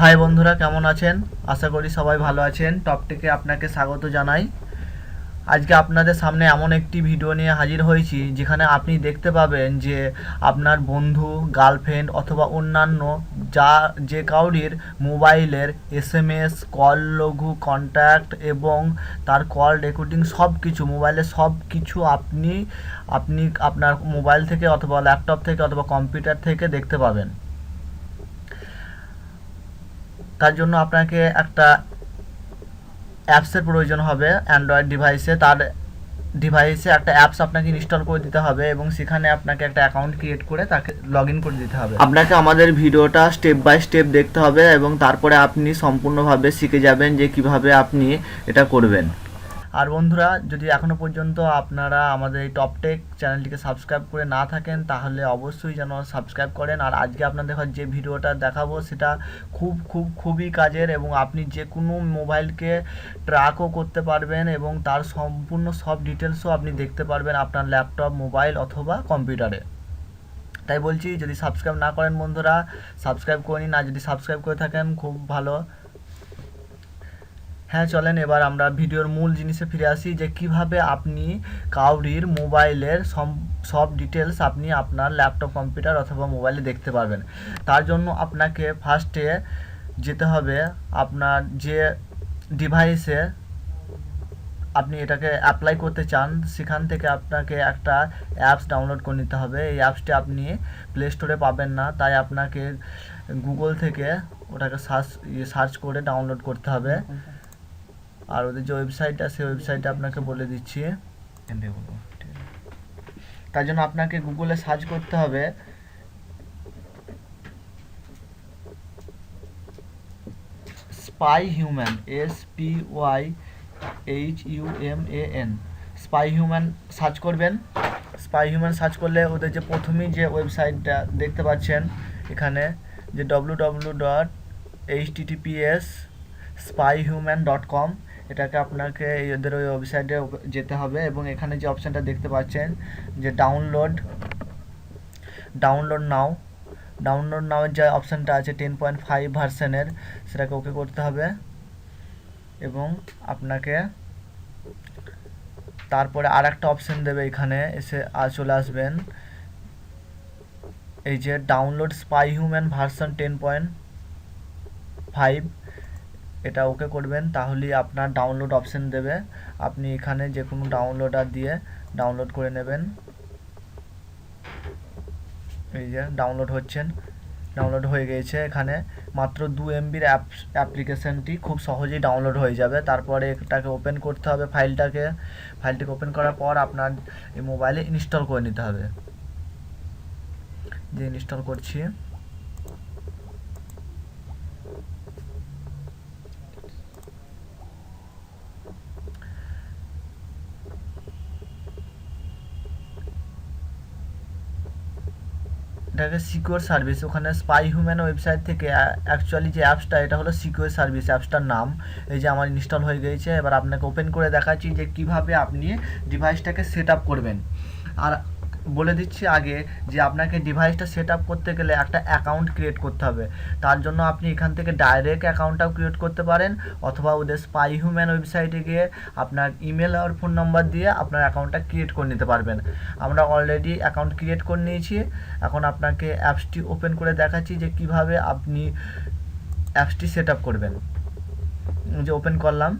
High বন্ধুরা, কেমন আছেন? আশা করি সবাই ভালো আছেন। টপটিকে আপনাকে স্বাগত জানাই। আজকে আপনাদের সামনে এমন একটি ভিডিও নিয়ে হাজির হয়েছি, যেখানে আপনি দেখতে পাবেন যে আপনার বন্ধু গার্লফ্রেন্ড অথবা অন্যান্য যা, যে কাউরির মোবাইলের S M S call log contact এবং তার কল রেকর্ডিং সব কিছু মোবাইলে সব কিছু আপনি আপনি আপনার মোবাইল থেকে অথবা ল্যাপটপ থেকে অথবা কম্পিউটার থেকে দেখতে পাবেন। তার জন্য আপনাকে একটা অ্যাপসের প্রয়োজন হবে অ্যান্ড্রয়েড ডিভাইসে তার ডিভাইসে একটা অ্যাপস আপনাকে ইনস্টল করে দিতে হবে এবং সেখানে আপনাকে একটা অ্যাকাউন্ট ক্রিয়েট করে তাকে লগ করে দিতে হবে। আপনাকে আমাদের ভিডিওটা স্টেপ বাই স্টেপ দেখতে হবে এবং তারপরে আপনি সম্পূর্ণভাবে শিখে যাবেন যে কীভাবে আপনি এটা করবেন। আর বন্ধুরা, যদি এখনও পর্যন্ত আপনারা আমাদের এই টপটেক চ্যানেলটিকে সাবস্ক্রাইব করে না থাকেন, তাহলে অবশ্যই যেন সাবস্ক্রাইব করেন। আর আজকে আপনাদের যে ভিডিওটা দেখাবো, সেটা খুব খুব, খুবই কাজের এবং আপনি যে কোনো মোবাইলকে ট্র্যাকও করতে পারবেন এবং তার সম্পূর্ণ সব ডিটেলসও আপনি দেখতে পারবেন আপনার ল্যাপটপ মোবাইল অথবা কম্পিউটারে তাই বলছি, যদি সাবস্ক্রাইব না করেন বন্ধুরা সাবস্ক্রাইব করে নিন। আর যদি সাবস্ক্রাইব করে থাকেন, খুব ভালো। হ্যাঁ চলেন এবার আমরা ভিডিওর মূল জিনিসে ফিরে আসি যে কীভাবে আপনি কাউরির মোবাইলের সব ডিটেলস আপনি আপনার ল্যাপটপ কম্পিউটার অথবা মোবাইলে দেখতে পারবেন। তার জন্য আপনাকে ফার্স্টে যেতে হবে আপনার যে ডিভাইসে আপনি এটাকে অ্যাপ্লাই করতে চান, সেখান থেকে আপনাকে একটা অ্যাপস ডাউনলোড করে নিতে হবে। এই অ্যাপসটি আপনি প্লে স্টোরে পাবেন না, তাই আপনাকে গুগল থেকে ওটাকে সার্চ সার্চ করে ডাউনলোড করতে হবে। আর ওদের যে ওয়েবসাইটটা সেই ওয়েবসাইটটা আপনাকে বলে দিচ্ছি। তার জন্য আপনাকে গুগলে সার্চ করতে হবে। Spy human S P Y H U M A N spy human search করবেন। স্পাই হিউম্যান সার্চ করলে ওদের যে প্রথমেই যে ওয়েবসাইটটা দেখতে পাচ্ছেন, এখানে যে W W dot H T T T P S spy human dot com এটাকে আপনাকে এই ওদের ওই ওয়েবসাইটে যেতে হবে এবং এখানে যে অপশানটা দেখতে পাচ্ছেন যে ডাউনলোড ডাউনলোড নাও ডাউনলোড নাওয়ের যে অপশানটা আছে টেন পয়েন্ট ফাইভ ভার্সনের সেটাকে ওকে করতে হবে এবং আপনাকে তারপরে আর একটা অপশান দেবে এখানে, এসে চলে আসবেন। এই যে download spy human version ten point five এটা ওকে করবেন, তাহলেই আপনার ডাউনলোড অপশান দেবে। আপনি এখানে যে কোনো ডাউনলোডার দিয়ে ডাউনলোড করে নেবেন। এই যে ডাউনলোড হচ্ছেন ডাউনলোড হয়ে গিয়েছে এখানে। মাত্র দু এমবির অ্যাপ অ্যাপ্লিকেশনটি খুব সহজেই ডাউনলোড হয়ে যাবে। তারপরে এটাকে ওপেন করতে হবে ফাইলটাকে ফাইলটিকে ওপেন করার পর আপনার এই মোবাইলে ইনস্টল করে নিতে হবে। যে ইনস্টল করছি। এটাকে সিকিউর সার্ভিস ওখানে স্পাই হিউম্যান ওয়েবসাইট থেকে অ্যাকচুয়ালি যে অ্যাপসটা এটা হলো সিকিউর সার্ভিস অ্যাপসটার নাম। এই যে আমার ইনস্টল হয়ে গিয়েছে এবার আপনাকে ওপেন করে দেখাচ্ছি যে কীভাবে আপনি ডিভাইসটাকে সেট আপ করবেন। আর বলে দিচ্ছি আগে যে আপনাকে ডিভাইসটা সেট আপ করতে গেলে একটা অ্যাকাউন্ট ক্রিয়েট করতে হবে। তার জন্য আপনি এখান থেকে ডাইরেক্ট অ্যাকাউন্টটাও ক্রিয়েট করতে পারেন অথবা ওদের স্পাই হিউম্যান ওয়েবসাইটে গিয়ে আপনার ইমেল আর ফোন নাম্বার দিয়ে আপনার অ্যাকাউন্টটা ক্রিয়েট করে নিতে পারবেন। আমরা অলরেডি অ্যাকাউন্ট ক্রিয়েট করে নিয়েছি। এখন আপনাকে অ্যাপসটি ওপেন করে দেখাচ্ছি যে কীভাবে আপনি অ্যাপসটি সেট আপ করবেন। যে ওপেন করলাম।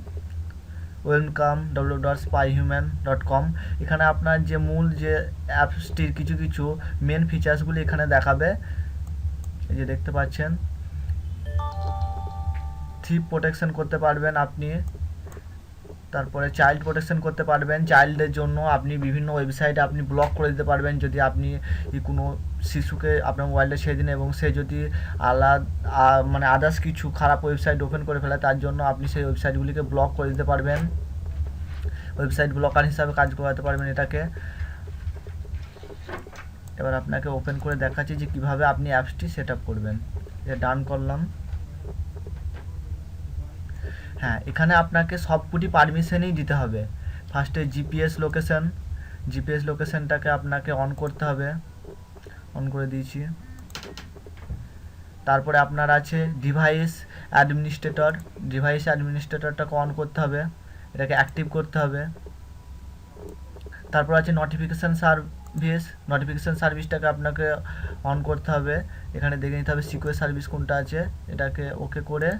Welcome W dot spy human dot com এখানে আপনার যে মূল যে অ্যাপসটির কিছু কিছু মেন ফিচার্সগুলি এখানে দেখাবে। এই যে দেখতে পাচ্ছেন। থিপ প্রোটেকশন করতে পারবেন আপনি। তারপরে চাইল্ড প্রোটেকশন করতে পারবেন। চাইল্ডের জন্য আপনি বিভিন্ন ওয়েবসাইটে আপনি ব্লক করে দিতে পারবেন। যদি আপনি কোনো শিশুকে আপনার মোবাইলটা ছেড়ে দিন এবং সে যদি আলাদা মানে আদার্স কিছু খারাপ ওয়েবসাইট ওপেন করে ফেলে, তার জন্য আপনি সেই ওয়েবসাইটগুলিকে ব্লক করে দিতে পারবেন। ওয়েবসাইট ব্লকার হিসাবে কাজ করাতে পারবেন এটাকে। এবার আপনাকে ওপেন করে দেখাচ্ছি যে কীভাবে আপনি অ্যাপসটি সেট করবেন। এটা ডান করলাম। হ্যাঁ এখানে আপনাকে সবকটি পারমিশনই দিতে হবে। ফার্স্টে জিপিএস লোকেশন জিপিএস লোকেশনটাকে আপনাকে অন করতে হবে। অন করে দিয়েছি। তারপরে আপনার আছে ডিভাইস অ্যাডমিনিস্ট্রেটর ডিভাইস অ্যাডমিনিস্ট্রেটরটাকে অন করতে হবে, এটাকে অ্যাক্টিভ করতে হবে। তারপর আছে নোটিফিকেশান সার্ভিস নোটিফিকেশান সার্ভিসটাকে আপনাকে অন করতে হবে। এখানে দেখে নিতে হবে সিকিউর সার্ভিস কোনটা আছে। এটাকে ওকে করে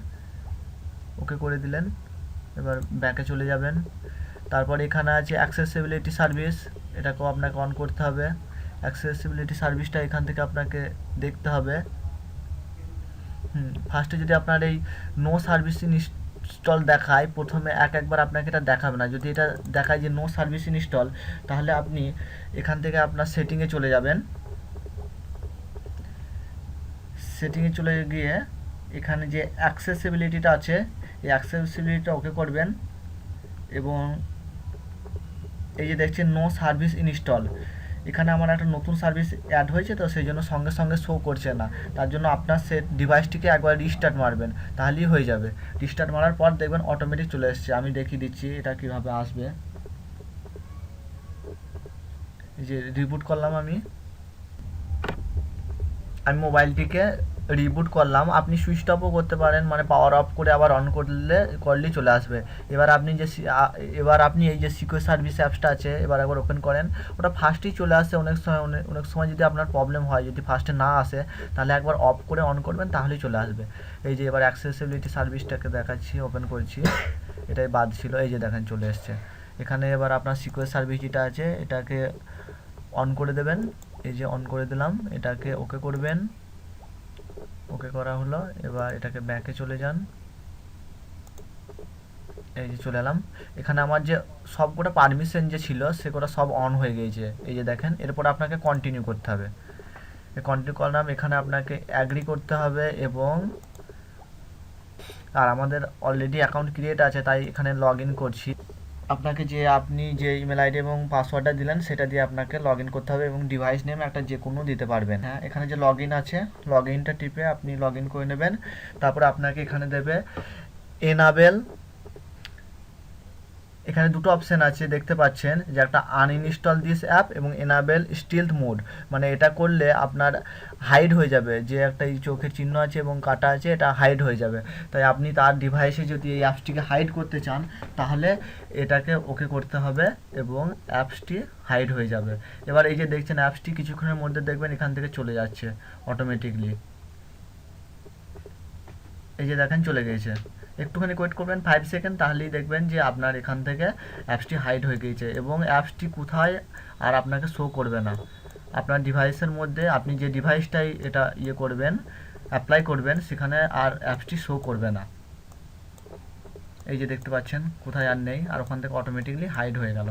ওকে করে দিলেন। এবার ব্যাকে চলে যাবেন। তারপর এখানে আছে অ্যাক্সেসিবিলিটি সার্ভিস এটাকেও আপনাকে অন করতে হবে। অ্যাক্সেসিবিলিটি সার্ভিসটা এখান থেকে আপনাকে দেখতে হবে। হুম ফার্স্টে যদি আপনার এই নো সার্ভিস ইনস্টল দেখায়, প্রথমে এক একবার আপনাকে এটা দেখাবে না। যদি এটা দেখায় যে নো সার্ভিস ইনস্টল তাহলে আপনি এখান থেকে আপনার সেটিংয়ে চলে যাবেন। সেটিংয়ে চলে গিয়ে এখানে যে অ্যাক্সেসিবিলিটিটা আছে, এই অ্যাক্সেসিবিলিটিটা ওকে করবেন এবং এই যে দেখছেন নো সার্ভিস ইনস্টল এখানে আমার একটা নতুন সার্ভিস অ্যাড হয়েছে, তো সেই জন্য সঙ্গে সঙ্গে শো করছে না। তার জন্য আপনার সে ডিভাইসটিকে একবার রিস্টার্ট মারবেন, তাহলেই হয়ে যাবে। রিস্টার্ট মারার পর দেখবেন অটোমেটিক চলে এসছে। আমি দেখিয়ে দিচ্ছি এটা কীভাবে আসবে। যে রিবুট করলাম আমি। আমি মোবাইলটিকে রিবুট করলাম। আপনি সুইচ অফও করতে পারেন মানে পাওয়ার অফ করে আবার অন করলে, করলেই চলে আসবে। এবার আপনি যে এবার আপনি এই যে সিকিউর সার্ভিস অ্যাপসটা আছে, এবার একবার ওপেন করেন। ওটা ফার্স্টেই চলে আসে অনেক সময় অনেক সময় যদি আপনার প্রবলেম হয়, যদি ফার্স্টে না আসে, তাহলে একবার অফ করে অন করবেন, তাহলেই চলে আসবে। এই যে এবার অ্যাক্সেসিবিলিটি সার্ভিসটাকে দেখাচ্ছি ওপেন করছি। এটাই বাদ ছিল, এই যে দেখেন চলে এসছে। এখানে এবার আপনার সিকিউর সার্ভিস যেটা আছে, এটাকে অন করে দেবেন। এই যে অন করে দিলাম, এটাকে ওকে করবেন। ওকে করা হলো, এবার এটাকে ব্যাকে চলে যান। এই যে চলে এলাম। এখানে আমার যে সবকটা পারমিশন যে ছিল, সেগুলো সব অন হয়ে গিয়েছে। এই যে দেখেন, এরপর আপনাকে কন্টিনিউ করতে হবে। কন্টিনিউ করলাম এখানে আপনাকে অ্যাগ্রি করতে হবে এবং আর আমাদের অলরেডি অ্যাকাউন্ট ক্রিয়েট আছে, তাই এখানে লগ করছি। আপনাকে যে আপনি যে ইমেল আইডি এবং পাসওয়ার্ডটা দিলেন, সেটা দিয়ে আপনাকে লগ করতে হবে এবং ডিভাইস নেম একটা যে কোনো দিতে পারবেন। হ্যাঁ এখানে যে লগ আছে লগ টিপে আপনি লগ করে নেবেন। তারপর আপনাকে এখানে দেবে এনাবেল এখানে দুটো অপশন আছে, দেখতে পাচ্ছেন যে একটা আনইনস্টল দিস অ্যাপ এবং এনাবেল স্টিলথ মোড মানে এটা করলে আপনার হাইড হয়ে যাবে, যে একটা এই চোখের চিহ্ন আছে এবং কাটা আছে, এটা হাইড হয়ে যাবে। তাই আপনি তার ডিভাইসে যদি এই অ্যাপসটিকে হাইড করতে চান, তাহলে এটাকে ওকে করতে হবে এবং অ্যাপসটি হাইড হয়ে যাবে। এবার এই যে দেখছেন অ্যাপসটি কিছুক্ষণের মধ্যে দেখবেন এখান থেকে চলে যাচ্ছে অটোমেটিকলি এই যে দেখেন চলে গিয়েছে। একটুখানি ওয়েট করবেন ফাইভ সেকেন্ড তাহলেই দেখবেন যে আপনার এখান থেকে অ্যাপসটি হাইড হয়ে গিয়েছে এবং অ্যাপসটি কোথায় আর আপনাকে শো করবে না। আপনার ডিভাইসের মধ্যে আপনি যে ডিভাইসটাই এটা ইয়ে করবেন অ্যাপ্লাই করবেন, সেখানে আর অ্যাপসটি শো করবে না। এই যে দেখতে পাচ্ছেন, কোথায় আর নেই, আর ওখান থেকে অটোমেটিকলি হাইড হয়ে গেল।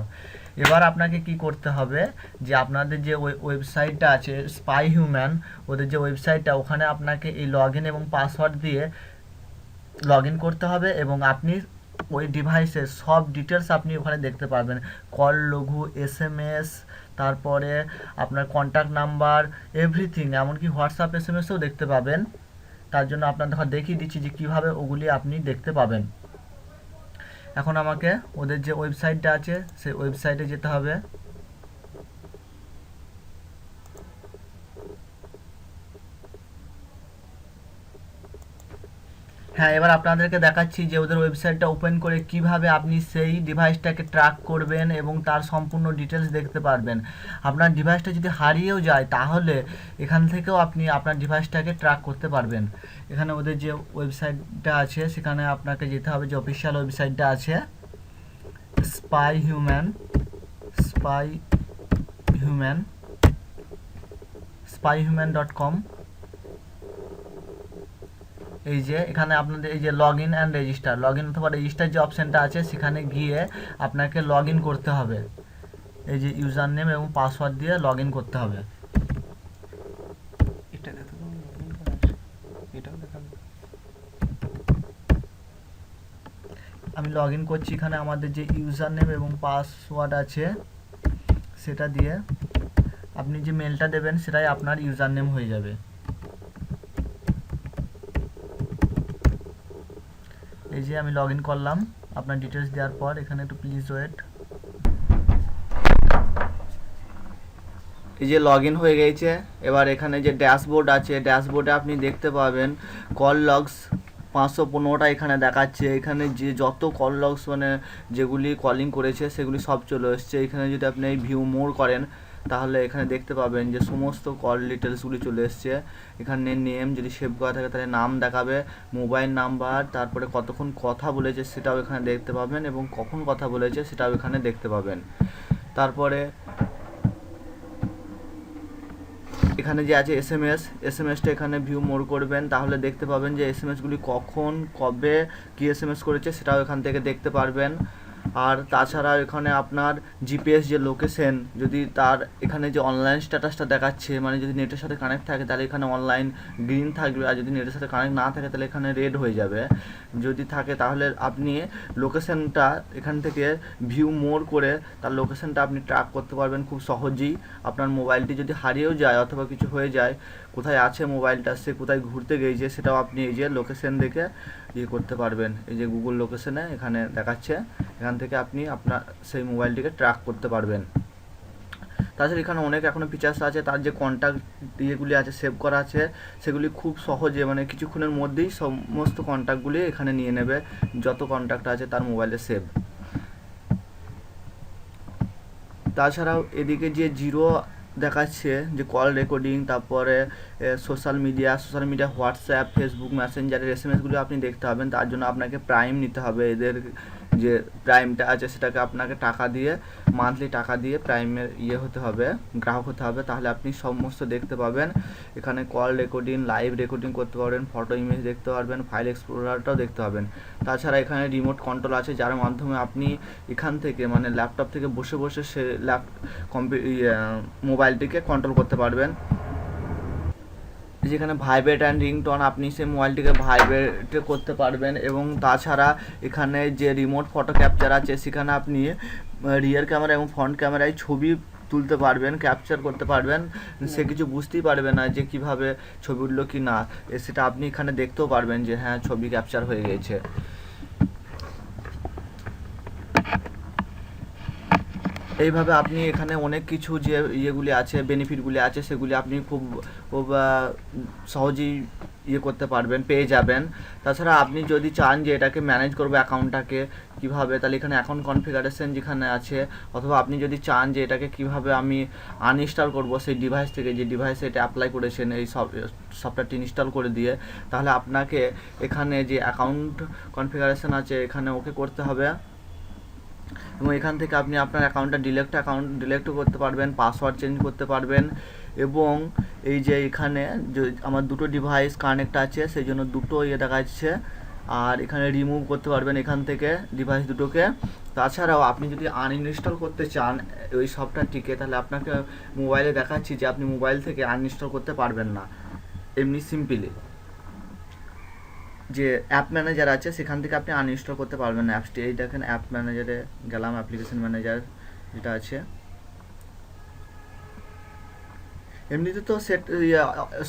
এবার আপনাকে কি করতে হবে যে আপনাদের যে ওয়েবসাইটটা আছে স্পাই হিউম্যান ওদের যে ওয়েবসাইটটা ওখানে আপনাকে এই লগ এবং পাসওয়ার্ড দিয়ে লগ ইন করতে হবে এবং আপনি ওই ডিভাইসের সব ডিটেলস আপনি ওখানে দেখতে পারবেন। Call log S M S তারপরে আপনার কন্ট্যাক্ট নাম্বার এভরিথিং এমনকি হোয়াটসঅ্যাপ এস এম এসও দেখতে পাবেন। তার জন্য আপনার দেখা দেখিয়ে দিচ্ছি যে কীভাবে ওগুলি আপনি দেখতে পাবেন। এখন আমাকে ওদের যে ওয়েবসাইটটা আছে, সেই ওয়েবসাইটে যেতে হবে। হ্যাঁ এবার আপনাদেরকে দেখাচ্ছি যে ওদের ওয়েবসাইটটা ওপেন করে কীভাবে আপনি সেই ডিভাইসটাকে ট্র্যাক করবেন এবং তার সম্পূর্ণ ডিটেলস দেখতে পারবেন। আপনার ডিভাইসটা যদি হারিয়েও যায়, তাহলে এখান থেকেও আপনি আপনার ডিভাইসটাকে ট্র্যাক করতে পারবেন। এখানে ওদের যে ওয়েবসাইটটা আছে, সেখানে আপনাকে যেতে হবে যে অফিসিয়াল ওয়েবসাইটটা আছে। Spy human spy human spy human dot com এই যে এখানে আপনাদের এই যে log in and register log in অথবা রেজিস্টার যে অপশানটা আছে সেখানে গিয়ে আপনাকে লগ ইন করতে হবে। এই যে ইউজার নেম এবং পাসওয়ার্ড দিয়ে লগ ইন করতে হবে। আমি লগ ইন করছি এখানে আমাদের যে ইউজার নেম এবং পাসওয়ার্ড আছে সেটা দিয়ে আপনি যে মেলটা দেবেন সেটাই আপনার ইউজার নেম হয়ে যাবে। এই যে আমি লগ ইন করলাম। আপনার ডিটেলস দেওয়ার পর এখানে একটু প্লিজ ওয়েট এই যে লগ হয়ে গেছে। এবার এখানে যে ড্যাশবোর্ড আছে ড্যাশবোর্ডে আপনি দেখতে পাবেন কল লগস পাঁচশো পনেরোটা এখানে দেখাচ্ছে। এখানে যে যত কল লগস মানে যেগুলি কলিং করেছে, সেগুলি সব চলে এসছে। এখানে যদি আপনি এই ভিউ মোর করেন তাহলে এখানে দেখতে পাবেন যে সমস্ত কল ডিটেলসগুলি চলে এসছে। এখানে নেম যদি সেভ করা থাকে তাহলে নাম দেখাবে মোবাইল নাম্বার তারপরে কতক্ষণ কথা বলেছে সেটাও এখানে দেখতে পাবেন এবং কখন কথা বলেছে সেটাও এখানে দেখতে পাবেন। তারপরে এখানে যে আছে S M S S M এসটা এখানে ভিউ মোর করবেন। তাহলে দেখতে পাবেন যে এস এম এসগুলি কখন, কবে, কী এস এম এস করেছে সেটাও এখান থেকে দেখতে পারবেন। আর তাছাড়া এখানে আপনার জিপিএস যে লোকেশন যদি তার এখানে যে অনলাইন স্ট্যাটাসটা দেখাচ্ছে মানে যদি নেটের সাথে কানেক্ট থাকে, তাহলে এখানে অনলাইন গ্রিন থাকবে, আর যদি নেটের সাথে কানেক্ট না থাকে, তাহলে এখানে রেড হয়ে যাবে। যদি থাকে, তাহলে আপনি লোকেশনটা এখান থেকে ভিউ মোর করে তার লোকেশনটা আপনি ট্র্যাক করতে পারবেন খুব সহজেই। আপনার মোবাইলটি যদি হারিয়েও যায়, অথবা কিছু হয়ে যায়, কোথায় আছে মোবাইলটা সে কোথায় ঘুরতে গিয়েছে সেটাও আপনি এই যে লোকেশন দেখে ইয়ে করতে পারবেন। এই যে গুগল লোকেশনে এখানে দেখাচ্ছে, এখান থেকে আপনি আপনার সেই মোবাইলটিকে ট্র্যাক করতে পারবেন। তাছাড়া এখানে অনেক এখনও ফিচার্স আছে, তার যে কন্ট্যাক্ট ইয়েগুলি আছে সেভ করা আছে, সেগুলি খুব সহজে মানে কিছুক্ষণের মধ্যেই সমস্ত কন্ট্যাক্টগুলি এখানে নিয়ে নেবে, যত কন্ট্যাক্ট আছে তার মোবাইলে সেভ তাছাড়াও এদিকে যে জিরো দেখাচ্ছে যে কল রেকর্ডিং তারপরে social media social media WhatsApp Facebook মেসেঞ্জারের S M এসগুলো আপনি দেখতে হবেন তার জন্য আপনাকে প্রাইম নিতে হবে। এদের যে প্রাইমটা আছে সেটাকে আপনাকে টাকা দিয়ে মান্থলি টাকা দিয়ে প্রাইমের ইয়ে হতে হবে, গ্রাহক হতে হবে। তাহলে আপনি সমস্ত দেখতে পাবেন। এখানে কল রেকর্ডিং লাইভ রেকর্ডিং করতে পারবেন ফটো ইমেজ দেখতে পারবেন ফাইল এক্সপ্লোরারটাও দেখতে পাবেন। তাছাড়া এখানে রিমোট কন্ট্রোল আছে, যার মাধ্যমে আপনি এখান থেকে মানে ল্যাপটপ থেকে বসে বসে সে ল্যাপ কম্পি মোবাইলটিকে কন্ট্রোল করতে পারবেন। যেখানে ভাইব্রেট অ্যান্ড রিংটন আপনি সেই মোবাইলটিকে ভাইব্রেট করতে পারবেন এবং তাছাড়া এখানে যে রিমোট ফটো ক্যাপচার আছে, সেখানে আপনি রিয়ার ক্যামেরা এবং ফ্রন্ট ক্যামেরায় ছবি তুলতে পারবেন ক্যাপচার করতে পারবেন। সে কিছু বুঝতেই পারবে না যে কীভাবে ছবি উঠল কি না। সেটা আপনি এখানে দেখতেও পারবেন যে হ্যাঁ ছবি ক্যাপচার হয়ে গেছে। এইভাবে আপনি এখানে অনেক কিছু যে ইয়েগুলি আছে বেনিফিটগুলি আছে, সেগুলি আপনি খুব খুব সহজেই ইয়ে করতে পারবেন, পেয়ে যাবেন। তাছাড়া আপনি যদি চান যে এটাকে ম্যানেজ করব অ্যাকাউন্টটাকে কীভাবে, তাহলে এখানে অ্যাকাউন্ট কনফিগারেশন যেখানে আছে, অথবা আপনি যদি চান যে এটাকে কীভাবে আমি আনইনস্টল করব সেই ডিভাইস থেকে, যে ডিভাইসে এটা অ্যাপ্লাই করেছেন এই সফটওয়্যারটি ইনস্টল করে দিয়ে, তাহলে আপনাকে এখানে যে অ্যাকাউন্ট কনফিগারেশন আছে, এখানে ওকে করতে হবে। এবং এখান থেকে আপনি আপনার অ্যাকাউন্টটা ডিলেক্ট, অ্যাকাউন্ট ডিলেক্টও করতে পারবেন, পাসওয়ার্ড চেঞ্জ করতে পারবেন এবং এই যে এখানে যে আমার দুটো ডিভাইস কানেক্ট আছে, সেই জন্য দুটো ইয়ে দেখাচ্ছে। আর এখানে রিমুভ করতে পারবেন এখান থেকে ডিভাইস দুটোকে। তাছাড়াও আপনি যদি আনইনস্টল করতে চান, ওই সফটওয়্যারটিকে তাহলে আপনাকে মোবাইলে দেখাচ্ছি যে আপনি মোবাইল থেকে আনইনস্টল করতে পারবেন না। এমনি সিম্পলি যে অ্যাপ ম্যানেজার আছে, সেখান থেকে আপনি আনইনস্টল করতে পারবেন না অ্যাপসটি এই দেখেন অ্যাপ ম্যানেজারে গেলাম অ্যাপ্লিকেশন ম্যানেজার যেটা আছে। এমনিতে তো সেট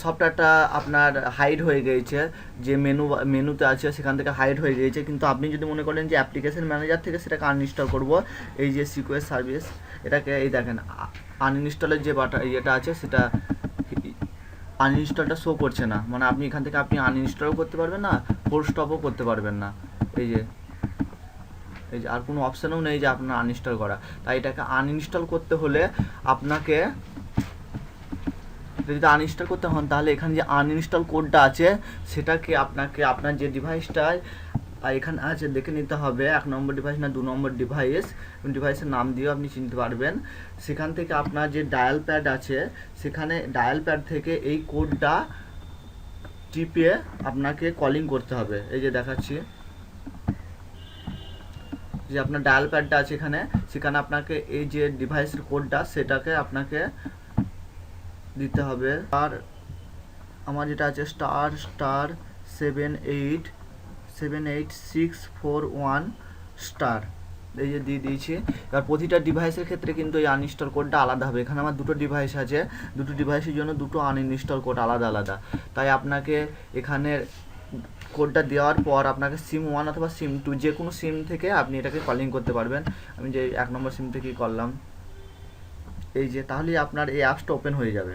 সফটওয়্যারটা আপনার হাইড হয়ে গিয়েছে যে মেনু মেনুতে আছে, সেখান থেকে হাইড হয়ে গিয়েছে কিন্তু আপনি যদি মনে করেন যে অ্যাপ্লিকেশন ম্যানেজার থেকে সেটাকে আনইনস্টল করব, এই যে সিকোয়েস সার্ভিস এটাকে এই দেখেন আনইনস্টলের যে বাটা ইয়েটা আছে, সেটা আনইনস্টলটা শো করছে না। মানে আপনি এখান থেকে আপনি আনইনস্টলও করতে পারবেন না ফোর স্টপও করতে পারবেন না। এই যে এই যে আর কোনো অপশানও নেই যে আপনার আনইনস্টল করা। তাই এটাকে আনইনস্টল করতে হলে আপনাকে যদি আনইনস্টল করতে হন, তাহলে এখানে যে আনইনস্টল কোডটা আছে, সেটাকে আপনাকে, আপনার যে ডিভাইসটায় আর এখানে আছে, দেখে নিতে হবে, এক নম্বর ডিভাইস না দু নম্বর ডিভাইস ডিভাইসের নাম দিয়েও আপনি চিনতে পারবেন। সেখান থেকে আপনার যে ডায়াল প্যাড আছে, সেখানে ডায়াল প্যাড থেকে এই কোডটা টিপিয়ে আপনাকে কলিং করতে হবে। এই যে দেখাচ্ছি। যে আপনার ডায়াল প্যাডটা আছে এখানে, সেখানে আপনাকে এই যে ডিভাইসের কোডটা সেটাকে আপনাকে দিতে হবে। আর আমার যেটা আছে star star seven eight seven eight six four one star এই যে দিয়ে দিয়েছি। এবার প্রতিটা ডিভাইসের ক্ষেত্রে কিন্তু এই আনইনস্টল কোডটা আলাদা হবে। এখানে আমার দুটো ডিভাইস আছে। দুটো ডিভাইসের জন্য দুটো আনইনস্টল কোড আলাদা আলাদা। তাই আপনাকে এখানে কোডটা দেওয়ার পর আপনাকে সিম ওয়ান অথবা সিম টু যে কোনো সিম থেকে আপনি এটাকে কলিং করতে পারবেন। আমি যে এক নম্বর সিম থেকেই করলাম। এই যে, তাহলেই আপনার এই অ্যাপসটা ওপেন হয়ে যাবে।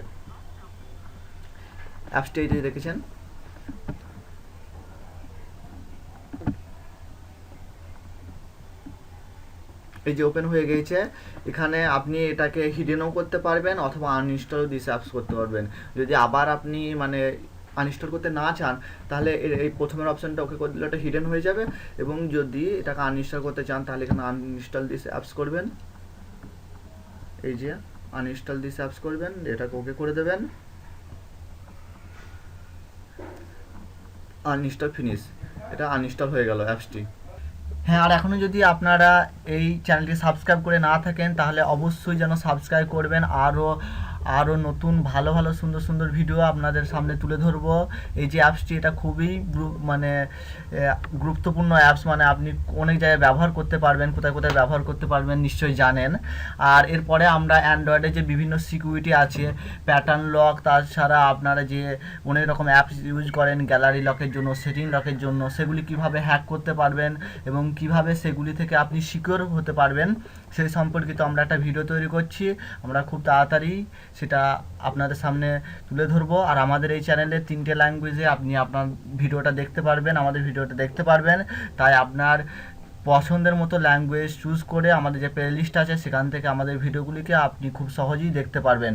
অ্যাপসটা এই যে দেখেছেন? এই যে ওপেন হয়ে গেছে। এখানে আপনি এটাকে হিডেনও করতে পারবেন অথবা আনইনস্টলও দিস অ্যাপস করতে পারবেন। যদি আবার আপনি মানে আনইনস্টল করতে না চান, তাহলে এই প্রথমের অপশানটা ওকে করে দিলে ওটা হিডেন হয়ে যাবে। এবং যদি এটাকে আনইনস্টল করতে চান, তাহলে এখানে আনইনস্টল দিস অ্যাপস করবেন। এই যে আনইনস্টল দিস অ্যাপস করবেন, এটাকে ওকে করে দেবেন। আনইনস্টল ফিনিশ এটা আনইনস্টল হয়ে গেল অ্যাপসটি। হ্যাঁ আর এখনও যদি আপনারা এই চ্যানেলটি সাবস্ক্রাইব করে না থাকেন, তাহলে অবশ্যই যেন সাবস্ক্রাইব করবেন, আরও আরও নতুন, ভালো ভালো, সুন্দর সুন্দর ভিডিও আপনাদের সামনে তুলে ধরবো। এই যে অ্যাপসটি এটা খুবই মানে গুরুত্বপূর্ণ অ্যাপস মানে আপনি অনেক জায়গায় ব্যবহার করতে পারবেন, কোথায় কোথায় ব্যবহার করতে পারবেন, নিশ্চয়ই জানেন। আর এরপরে আমরা অ্যান্ড্রয়েডে যে বিভিন্ন সিকিউরিটি আছে প্যাটার্ন লক তাছাড়া আপনারা যে অনেক রকম অ্যাপস ইউজ করেন গ্যালারি লকের জন্য সেটিং লকের জন্য, সেগুলি কীভাবে হ্যাক করতে পারবেন এবং কীভাবে সেগুলি থেকে আপনি সিকিউর হতে পারবেন, সেই সম্পর্কিত আমরা একটা ভিডিও তৈরি করছি। আমরা খুব তাড়াতাড়ি সেটা আপনাদের সামনে তুলে ধরবো। আর আমাদের এই চ্যানেলে তিনটে ল্যাঙ্গুয়েজে আপনি আপনার ভিডিওটা দেখতে পারবেন, আমাদের ভিডিওটা দেখতে পারবেন। তাই আপনার পছন্দের মতো ল্যাঙ্গুয়েজ চুজ করে আমাদের যে প্লেলিস্ট আছে, সেখান থেকে আমাদের ভিডিওগুলিকে আপনি খুব সহজেই দেখতে পারবেন।